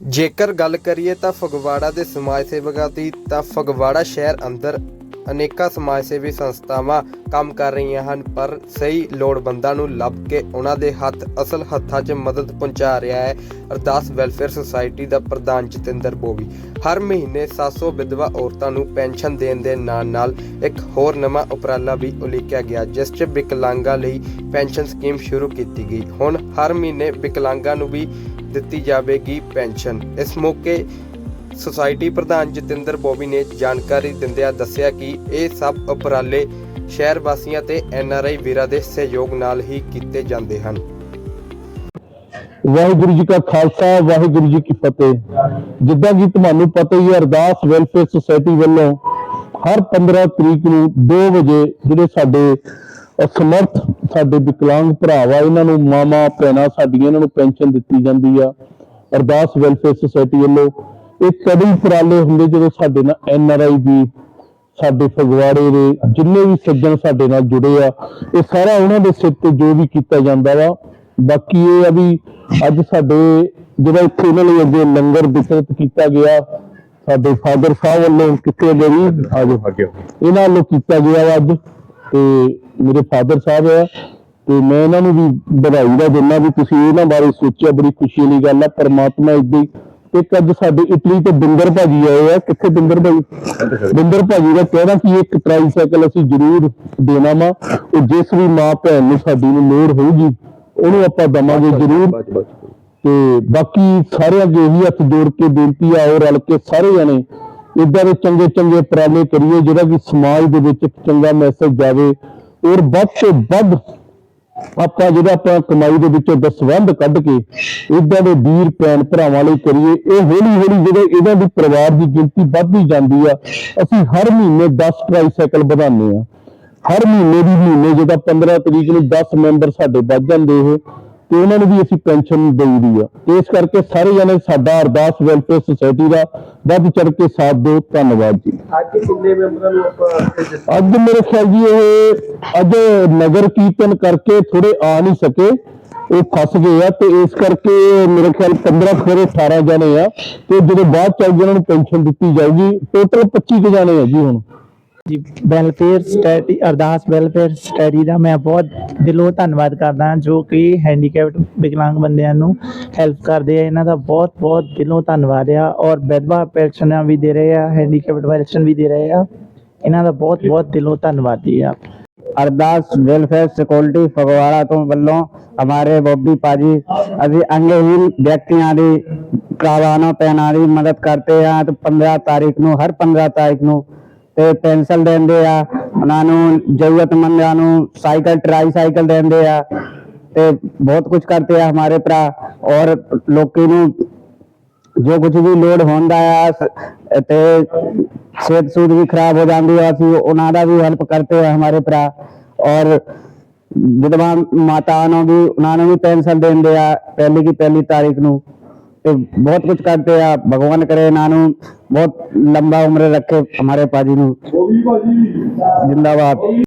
ਜੇਕਰ ਗੱਲ ਕਰੀਏ ਤਾਂ ਫਗਵਾੜਾ ਦੇ ਸਮਾਜ ਸੇਵਕਾਂ ਦੀ, ਤਾਂ ਫਗਵਾੜਾ ਸ਼ਹਿਰ ਅੰਦਰ ਅਨੇਕਾਂ ਸਮਾਜ ਸੇਵੀ ਸੰਸਥਾਵਾਂ ਕੰਮ ਕਰ ਰਹੀਆਂ ਹਨ, ਪਰ ਸਹੀ ਲੋੜਵੰਦਾਂ ਨੂੰ ਲੱਭ ਕੇ ਉਹਨਾਂ ਦੇ ਹੱਥ, ਅਸਲ ਹੱਥਾਂ 'ਚ ਮਦਦ ਪਹੁੰਚਾ ਰਿਹਾ ਹੈ ਅਰਦਾਸ ਵੈਲਫੇਅਰ ਸੁਸਾਇਟੀ ਦਾ ਪ੍ਰਧਾਨ ਜਤਿੰਦਰ ਬੋਵੀ ਹਰ ਮਹੀਨੇ 700 ਵਿਧਵਾ ਔਰਤਾਂ ਨੂੰ ਪੈਨਸ਼ਨ ਦੇਣ ਦੇ ਨਾਲ ਨਾਲ ਇੱਕ ਹੋਰ ਨਵਾਂ ਉਪਰਾਲਾ ਵੀ ਉਲੀਕਿਆ ਗਿਆ, ਜਿਸ 'ਚ ਵਿਕਲਾਂਗਾਂ ਲਈ ਪੈਨਸ਼ਨ ਸਕੀਮ ਸ਼ੁਰੂ ਕੀਤੀ ਗਈ। ਹੁਣ ਹਰ ਮਹੀਨੇ ਵਿਕਲਾਂਗਾਂ ਨੂੰ ਵੀ ਦਿੱਤੀ ਜਾਵੇਗੀ ਪੈਨਸ਼ਨ। ਇਸ ਮੌਕੇ ਸੁਸਾਇਟੀ ਪ੍ਰਧਾਨ ਜਤਿੰਦਰ ਬੋਬੀ ਨੇ ਜਾਣਕਾਰੀ ਦਿੰਦਿਆਂ ਦੱਸਿਆ ਕਿ ਇਹ ਸਭ ਉਪਰਾਲੇ ਸ਼ਹਿਰ ਵਾਸੀਆਂ ਤੇ ਐਨਆਰਆਈ ਵੀਰਾਂ ਦੇ ਸਹਿਯੋਗ ਨਾਲ ਹੀ ਕੀਤੇ ਜਾਂਦੇ ਹਨ। ਵਾਹਿਗੁਰੂ ਜੀ ਕਾ ਖਾਲਸਾ, ਵਾਹਿਗੁਰੂ ਜੀ ਕੀ ਫਤਿਹ। ਜਿੱਦਾਂ ਕਿ ਤੁਹਾਨੂੰ ਪਤਾ ਹੀ ਹੈ, ਅਰਦਾਸ ਵੈਲਫੇਅਰ ਸੁਸਾਇਟੀ ਵੱਲੋਂ ਹਰ 15 ਤਰੀਕ ਨੂੰ 2 ਵਜੇ ਜਿਹੜੇ ਸਾਡੇ ਅਸਮਰਥ ਸਾਡੇ ਵਿਕਲਾਂਗ ਭਰਾ ਵਾ ਇਹਨਾਂ ਨੂੰ ਮਾਮਾ ਭੈਣਾਂ ਸਾਡੀਆਂ ਇਹਨਾਂ ਨੂੰ ਪੈਨਸ਼ਨ ਦਿੱਤੀ ਜਾਂਦੀ ਆ। ਅਰਦਾਸ ਵੈਲਫੇਅਰ ਸੁਸਾਇਟੀ ਵੱਲੋਂ ਇਹ ਕਦੇ ਉਪਰਾਲੇ ਹੁੰਦੇ ਜਦੋਂ ਸਾਡੇ ਨਾਲ ਐਨ ਆਰ ਆਈ ਵੀ ਸਾਡੇ ਫਗਵਾੜੇ ਦੇ ਜਿੰਨੇ ਵੀ ਸੱਜਣ ਸਾਡੇ ਨਾਲ ਜੁੜੇ ਆ ਇਹ ਸਾਰਾ ਉਹਨਾਂ ਦੇ ਸਿਰ ਤੇ ਜੋ ਵੀ ਕੀਤਾ ਜਾਂਦਾ ਵਾ। ਬਾਕੀ ਇਹ ਆ ਵੀ ਅੱਜ ਸਾਡੇ ਜਿਹੜਾ ਇੱਥੇ ਇਹਨਾਂ ਲਈ ਅੱਗੇ ਲੰਗਰ ਵਿਤਰਿਤ ਕੀਤਾ ਗਿਆ ਸਾਡੇ ਫਾਦਰ ਸਾਹਿਬ ਵੱਲੋਂ ਗਏ ਵੀ ਆਜੋ ਇਹਨਾਂ ਵੱਲੋਂ ਕੀਤਾ ਗਿਆ ਅੱਜ। ਤੇ ਮੇਰੇ ਫਾਦਰ ਸਾਹਿਬ ਆ ਤੇ ਮੈਂ ਇਹਨਾਂ ਨੂੰ ਵੀ ਵਧਾਈ ਦਾ ਦਿੰਦਾ ਵੀ ਤੁਸੀਂ ਇਹਨਾਂ ਬਾਰੇ ਸੋਚਿਆ, ਬੜੀ ਖੁਸ਼ੀ ਵਾਲੀ ਗੱਲ ਆ ਪਰਮਾਤਮਾ ਇਦਾਂ ਇੱਕ ਅੱਜ ਸਾਡੇ ਇਟਲੀ ਤੋਂ ਬਿੰਦਰ ਭਾਜੀ ਆਏ ਆ। ਕਿੱਥੇ ਬਿੰਦਰ ਭਾਜੀ ਬਿੰਦਰ ਭਾਜੀ ਦਾ ਕਹਿਣਾ ਕਿ ਇੱਕ ਟ੍ਰਾਈਸਾਈਕਲ ਅਸੀਂ ਜ਼ਰੂਰ ਦੇਣਾ ਵਾ। ਉਹ ਜਿਸ ਵੀ ਮਾਂ ਭੈਣ ਨੂੰ ਸਾਡੀ ਨੂੰ ਲੋੜ ਹੋਊਗੀ, ਉਹਨੂੰ ਆਪਾਂ ਦਵਾਂਗੇ ਜ਼ਰੂਰ। ਤੇ ਬਾਕੀ ਸਾਰਿਆਂ ਅੱਗੇ ਇਹੀ ਹੱਥ ਜੋੜ ਕੇ ਬੇਨਤੀ ਆ ਉਹ ਰਲ ਕੇ ਸਾਰੇ ਜਣੇ ਇਦਾਂ ਦੇ ਚੰਗੇ ਚੰਗੇ ਉਪਰਾਲੇ ਕਰੀਏ, ਜਿਹੜਾ ਕਿ ਸਮਾਜ ਦੇ ਵਿੱਚ ਇੱਕ ਚੰਗਾ ਮੈਸੇਜ ਜਾਵੇ। ਔਰ ਵੱਧ ਤੋਂ ਵੱਧ ਆਪਾਂ ਜਿਹੜਾ ਆਪਾਂ ਕਮਾਈ ਦੇ ਵਿੱਚੋਂ ਦਸਵੰਧ ਕੱਢ ਕੇ ਇਦਾਂ ਦੇ ਵੀਰ, ਭੈਣ ਭਰਾਵਾਂ ਲਈ ਕਰੀਏ, ਇਹ ਹੌਲੀ ਹੌਲੀ ਜਿਹੜੇ ਇਹਨਾਂ ਦੀ ਪਰਿਵਾਰ ਦੀ ਗਿਣਤੀ ਵੱਧਦੀ ਜਾਂਦੀ ਆ, ਅਸੀਂ ਹਰ ਮਹੀਨੇ 10 ਟ੍ਰਾਈਸਾਈਕਲ ਵਧਾਉਂਦੇ ਆ ਹਰ ਮਹੀਨੇ ਦੀ ਮਹੀਨੇ ਜਿਹਦਾ 15 ਤਰੀਕ ਨੂੰ 10 ਮੈਂਬਰ ਸਾਡੇ ਵੱਧ ਜਾਂਦੇ ਇਹ ਤੇ ਉਹਨਾਂ ਨੂੰ ਵੀ ਅਸੀਂ ਪੈਨਸ਼ਨ ਦੇਈਦੀ ਆ। ਇਸ ਕਰਕੇ ਸਾਰੇ ਜਣੇ ਸਾਡਾ ਅਰਦਾਸ ਵੈਲਫੇਅਰ ਸੁਸਾਇਟੀ ਦਾ ਵੱਧ ਚੜ ਕੇ ਸਾਥ ਦਿਓ। ਧੰਨਵਾਦ ਜੀ। ਅੱਜ ਕਿੰਨੇ ਮੈਂਬਰਾਂ ਨੂੰ ਆਪਾਂ ਇੱਥੇ ਦਿੱਤਾ? ਅੱਜ ਮੇਰੇ ਖਿਆਲ ਜੀ ਇਹ ਅੱਜ ਨਗਰ ਕੀਰਤਨ ਕਰਕੇ ਥੋੜੇ ਆ ਨਹੀਂ ਸਕੇ। ਉਹ ਫਸ ਗਏ ਆ ਤੇ ਇਸ ਕਰਕੇ ਮੇਰੇ ਖਿਆਲ 15 ਖਰੇ 18 ਜਣੇ ਆ। ਤੇ ਜਦੋਂ ਬਾਅਦ ਚ ਆਊਗੀ ਉਹਨਾਂ ਨੂੰ ਪੈਨਸ਼ਨ ਦਿੱਤੀ ਜਾਊਗੀ। ਟੋਟਲ 25 ਕੁ ਜਣੇ ਆ ਜੀ ਹੁਣ। ਜੀ ਵੈਲਫੇਅਰ ਸਟੈਟੀ ਅਰਦਾਸ ਵੈਲਫੇਅਰ ਸਟੈਟੀ ਦਾ ਮੈਂ ਬਹੁਤ ਦਿਲੋਂ ਧੰਨਵਾਦ ਕਰਦਾ ਹਾਂ, ਜੋ ਕਿ ਹੈਂਡੀਕੈਪਡ ਵਿਕਲਾਂਗ ਬੰਦਿਆਂ ਨੂੰ ਹੈਲਪ ਕਰਦੇ ਆ। ਇਹਨਾਂ ਦਾ ਬਹੁਤ ਬਹੁਤ ਦਿਲੋਂ ਧੰਨਵਾਦ ਆ ਔਰ ਵਿਧਵਾ ਪੈਨਸ਼ਨਾਂ ਵੀ ਦੇ ਰਹੇ ਆ ਹੈਂਡੀਕੈਪਡ ਪੈਨਸ਼ਨ ਵੀ ਦੇ ਰਹੇ ਆ। ਇਹਨਾਂ ਦਾ ਬਹੁਤ ਬਹੁਤ ਦਿਲੋਂ ਧੰਨਵਾਦੀ ਆ। ਅਰਦਾਸ ਵੈਲਫੇਅਰ ਸਿਕਿਉਰਿਟੀ ਫਗਵਾੜਾ ਤੋਂ ਵੱਲੋਂ ਹਮਾਰੇ ਬੋਬੀ ਪਾਜੀ ਅਸੀਂ ਅੰਗਹੀਨ ਵਿਅਕਤੀਆਂ ਦੀ ਪ੍ਰਾਵਾਨਾ ਪੈਣਾ ਦੀ ਮਦਦ ਕਰਦੇ ਆ ਤੇ 15 ਤਾਰੀਖ ਨੂੰ, ਹਰ 15 ਤਾਰੀਖ ਨੂੰ ਤੇ ਪੈਨਸਲ ਦਿੰਦੇ ਆ, ਉਹਨਾਂ ਨੂੰ ਜ਼ਰੂਰਤਮੰਦਾਂ ਨੂੰ ਸਾਈਕਲ ਟਰਾਈ ਦਿੰਦੇ ਆ ਤੇ ਬਹੁਤ ਕੁਝ ਕਰਦੇ ਆ ਹਮਾਰੇ ਭਰਾ ਔਰ ਲੋਕੀ ਨੂੰ ਜੋ ਕੁਝ ਵੀ ਲੋਡ ਹੁੰਦਾ ਆ ਤੇ ਸਿਹਤ ਸੂਦ ਵੀ ਖਰਾਬ ਹੋ ਜਾਂਦੀ ਆ, ਅਸੀਂ ਉਹਨਾਂ ਦਾ ਵੀ ਹੈਲਪ ਕਰਦੇ ਆ ਹਮਾਰੇ ਭਰਾ ਔਰ ਵਿਧਵਾ ਮਾਤਾ ਨੂੰ ਵੀ, ਉਹਨਾਂ ਨੂੰ ਵੀ ਪੈਨਸ਼ਨ ਦਿੰਦੇ ਆ, ਪਹਿਲੀ ਕੀ ਪਹਿਲੀ ਤਾਰੀਖ ਨੂੰ। ਤੇ ਬਹੁਤ ਕੁਝ ਕਰਦੇ ਆ ਭਗਵਾਨ ਕਰੇ ਇਹਨਾਂ ਨੂੰ ਬਹੁਤ ਲੰਬਾ ਉਮਰ ਰੱਖੇ ਹਮਾਰੇ ਪਾਜੀ ਨੂੰ ਜਿੰਦਾਬਾਦ